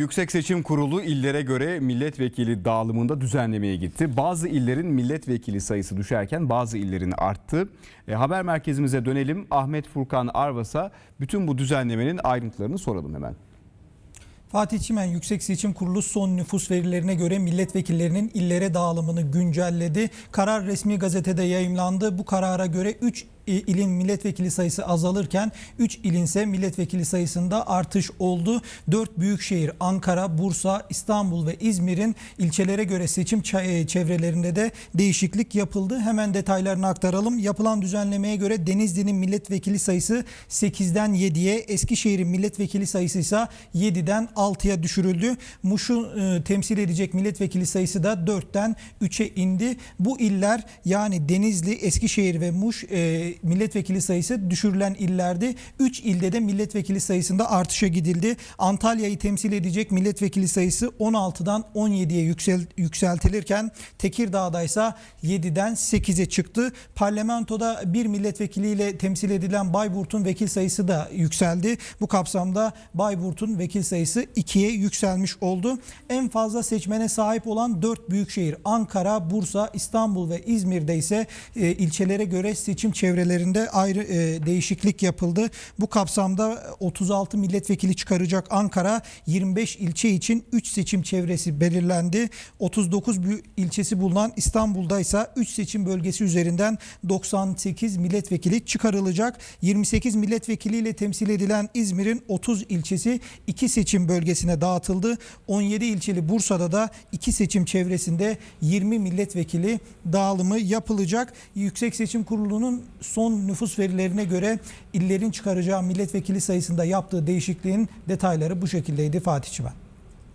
Yüksek Seçim Kurulu illere göre milletvekili dağılımında düzenlemeye gitti. Bazı illerin milletvekili sayısı düşerken bazı illerin arttı. E, haber merkezimize dönelim. Ahmet Furkan Arvas'a bütün bu düzenlemenin ayrıntılarını soralım hemen. Fatih Çimen Yüksek Seçim Kurulu son nüfus verilerine göre milletvekillerinin illere dağılımını güncelledi. Karar resmi gazetede yayımlandı. Bu karara göre 3 ilin milletvekili sayısı azalırken 3 ilin ise milletvekili sayısında artış oldu. 4 büyükşehir Ankara, Bursa, İstanbul ve İzmir'in ilçelere göre seçim ça- çevrelerinde de değişiklik yapıldı. Hemen detaylarını aktaralım. Yapılan düzenlemeye göre Denizli'nin milletvekili sayısı 8'den 7'ye, Eskişehir'in milletvekili sayısı ise 7'den 6'ya düşürüldü. Muş'u e, temsil edecek milletvekili sayısı da 4'ten 3'e indi. Bu iller yani Denizli, Eskişehir ve Muş e, milletvekili sayısı düşürülen illerdi. 3 ilde de milletvekili sayısında artışa gidildi. Antalya'yı temsil edecek milletvekili sayısı 16'dan 17'ye yüksel, yükseltilirken Tekirdağ'da ise 7'den 8'e çıktı. Parlamentoda bir milletvekiliyle temsil edilen Bayburt'un vekil sayısı da yükseldi. Bu kapsamda Bayburt'un vekil sayısı 2'ye yükselmiş oldu. En fazla seçmene sahip olan 4 büyükşehir Ankara, Bursa, İstanbul ve İzmir'de ise e, ilçelere göre seçim çevrelerinde ayrı e, değişiklik yapıldı. Bu kapsamda 36 milletvekili çıkaracak Ankara 25 ilçe için 3 seçim çevresi belirlendi. 39 büyük ilçesi bulunan İstanbul'da ise 3 seçim bölgesi üzerinden 98 milletvekili çıkarılacak. 28 milletvekiliyle temsil edilen İzmir'in 30 ilçesi 2 seçim bölgesine dağıtıldı. 17 ilçeli Bursa'da da 2 seçim çevresinde 20 milletvekili dağılımı yapılacak. Yüksek Seçim Kurulu'nun son nüfus verilerine göre illerin çıkaracağı milletvekili sayısında yaptığı değişikliğin detayları bu şekildeydi Fatih Çimen.